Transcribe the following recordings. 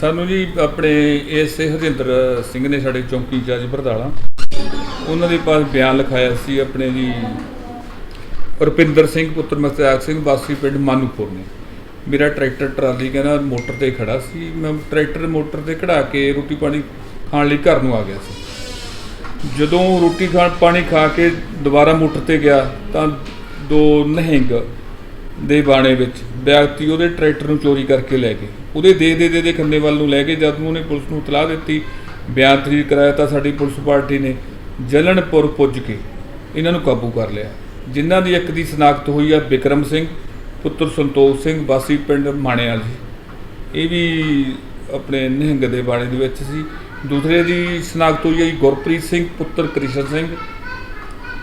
ਸਾਨੂੰ ਜੀ ਆਪਣੇ ਐਸਏ ਹਰਜਿੰਦਰ ਸਿੰਘ ਨੇ ਸਾਡੇ ਚੌਂਕੀ ਜੱਜ ਬਰਦਾਲਾ ਉਹਨਾਂ ਦੇ ਪਾਸ ਬਿਆਨ ਲਿਖਾਇਆ ਸੀ ਆਪਣੇ ਜੀ ਰੁਪਿੰਦਰ ਸਿੰਘ, ਪੁੱਤਰ ਮਖਤਿਆਰ ਸਿੰਘ, ਵਾਸੀ ਪਿੰਡ ਮਾਨੂਪੁਰ ਨੇ। ਮੇਰਾ ਟਰੈਕਟਰ, ਟਰਾਲੀ ਕਹਿੰਦਾ ਮੋਟਰ ਤੇ ਖੜਾ ਸੀ। ਮੈਂ ਟਰੈਕਟਰ ਮੋਟਰ ਤੇ ਖੜਾ ਕੇ ਰੋਟੀ ਪਾਣੀ ਖਾਣ ਲਈ ਘਰ ਨੂੰ ਆ ਗਿਆ ਸੀ। ਜਦੋਂ ਰੋਟੀ ਖਾਣ, ਪਾਣੀ ਖਾ ਕੇ ਦੁਬਾਰਾ ਮੋਟਰ ਤੇ ਗਿਆ ਤਾਂ ਦੋ ਨਹਿੰਗ ਦੇ ਬਾਣੇ ਵਿੱਚ ਵਿਅਕਤੀ ਉਹਦੇ ਟਰੈਕਟਰ ਨੂੰ ਚੋਰੀ ਕਰਕੇ ਲੈ ਗਏ। ਉਹਦੇ ਦੇ ਦੇ ਦੇ ਦੇ ਖੰਨੇ ਵੱਲ ਨੂੰ ਲੈ ਕੇ ਜਦ ਨੂੰ ਉਹਨੇ ਪੁਲਿਸ ਨੂੰ ਇਤਲਾਹ ਦਿੱਤੀ, ਬਿਆਨ ਤਰੀਕ ਕਰਾਇਆ ਤਾਂ ਸਾਡੀ ਪੁਲਿਸ ਪਾਰਟੀ ਨੇ ਜਲਣਪੁਰ ਪੁੱਜ ਕੇ ਇਹਨਾਂ ਨੂੰ ਕਾਬੂ ਕਰ ਲਿਆ। ਜਿਨ੍ਹਾਂ ਦੀ ਇੱਕ ਦੀ ਸ਼ਨਾਖਤ ਹੋਈ ਆ ਬਿਕਰਮ ਸਿੰਘ, ਪੁੱਤਰ ਸੰਤੋਖ ਸਿੰਘ, ਵਾਸੀ ਪਿੰਡ ਮਾਣੇਵਾਲ ਜੀ ਇਹ ਵੀ ਆਪਣੇ ਨਿਹੰਗ ਦੇ ਬਾਣੇ ਦੇ ਵਿੱਚ ਸੀ। ਦੂਸਰੇ ਦੀ ਸ਼ਨਾਖਤ ਹੋਈ ਹੈ ਜੀ ਗੁਰਪ੍ਰੀਤ ਸਿੰਘ, ਪੁੱਤਰ ਕ੍ਰਿਸ਼ਨ ਸਿੰਘ,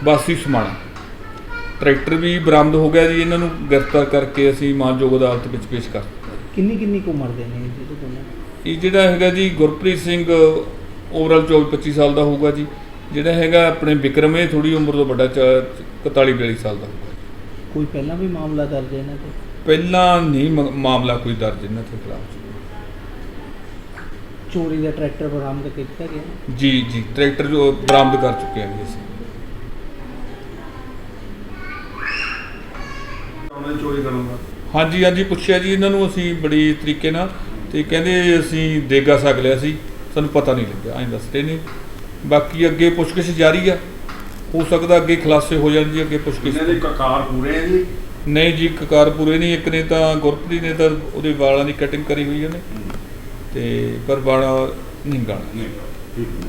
ਵਾਸੀ ਸਮਾਣਾ। ਟਰੈਕਟਰ ਵੀ ਬਰਾਮਦ ਹੋ ਗਿਆ ਜੀ ਇਹਨਾਂ ਨੂੰ ਗ੍ਰਿਫਤਾਰ ਕਰਕੇ ਅਸੀਂ ਮਾਨਯੋਗ ਅਦਾਲਤ ਵਿੱਚ ਪੇਸ਼ ਕਰ। ਕਿੰਨੀ ਕਿੰਨੀ ਕੁ ਉਮਰ ਦੇ ਨੇ ਇਹ ਜਿਹੜੇ ਦੋਨੋਂ ਇਹ ਜਿਹੜਾ ਹੈਗਾ ਜੀ ਗੁਰਪ੍ਰੀਤ ਸਿੰਘ ਓਵਰਆਲ 24 25 ਸਾਲ ਦਾ ਹੋਊਗਾ ਜੀ। ਜਿਹੜਾ ਹੈਗਾ ਆਪਣੇ ਵਿਕਰਮ ਇਹ ਥੋੜੀ ਉਮਰ ਤੋਂ ਵੱਡਾ 41 42 ਸਾਲ ਦਾ ਹੋਊਗਾ। ਕੋਈ ਪਹਿਲਾਂ ਵੀ ਮਾਮਲਾ ਦਰਜ ਹੈ ਇਹਨਾਂ ਤੇ? ਪਹਿਲਾਂ ਨਹੀਂ ਮਾਮਲਾ ਕੋਈ ਦਰਜ ਇਹਨਾਂ ਦੇ ਖਿਲਾਫ ਚੋਰੀ ਦਾ ਟਰੈਕਟਰ ਬਰਾਮਦ ਕੀਤਾ ਗਿਆ? ਜੀ ਜੀ ਟਰੈਕਟਰ ਜੋ ਬਰਾਮਦ ਕਰ ਚੁੱਕੇ ਹਾਂ ਜੀ ਅਸੀਂ। ਚੋਰੀ ਕਰੂੰਗਾ। ਹਾਂਜੀ ਹਾਂਜੀ ਪੁੱਛਿਆ ਜੀ ਇਹਨਾਂ ਨੂੰ ਅਸੀਂ ਬੜੀ ਤਰੀਕੇ ਨਾਲ ਤੇ ਕਹਿੰਦੇ ਅਸੀਂ ਦੇਗਾ ਸਕ ਲਿਆ ਸੀ ਸਾਨੂੰ ਪਤਾ ਨਹੀਂ ਲੱਗਿਆ ਐਂ ਦੱਸਦੇ ਨੇ। ਬਾਕੀ ਅੱਗੇ ਪੁੱਛਗਿੱਛ ਜਾਰੀ ਆ। ਹੋ ਸਕਦਾ ਅੱਗੇ ਖੁਲਾਸੇ ਹੋ ਜਾਣ ਜੀ ਅੱਗੇ ਪੁੱਛਗਿੱਛ ਇਹਨਾਂ ਦੇ ਕਕਾਰ ਪੂਰੇ ਆ ਜੀ? ਨਹੀਂ ਜੀ ਕਕਾਰ ਪੂਰੇ ਨਹੀਂ ਇੱਕ ਨੇ ਤਾਂ ਗੁਰਪ੍ਰੀਤ ਨੇ ਤਾਂ ਉਹਦੇ ਵਾਲਾਂ ਦੀ ਕਟਿੰਗ ਕਰੀ ਹੋਈ ਉਹਨੇ। ਤੇ ਪਰ ਵਾਲਾ ਨਹੀਂ ਗਾਣਾ ਨਹੀਂ ਠੀਕ।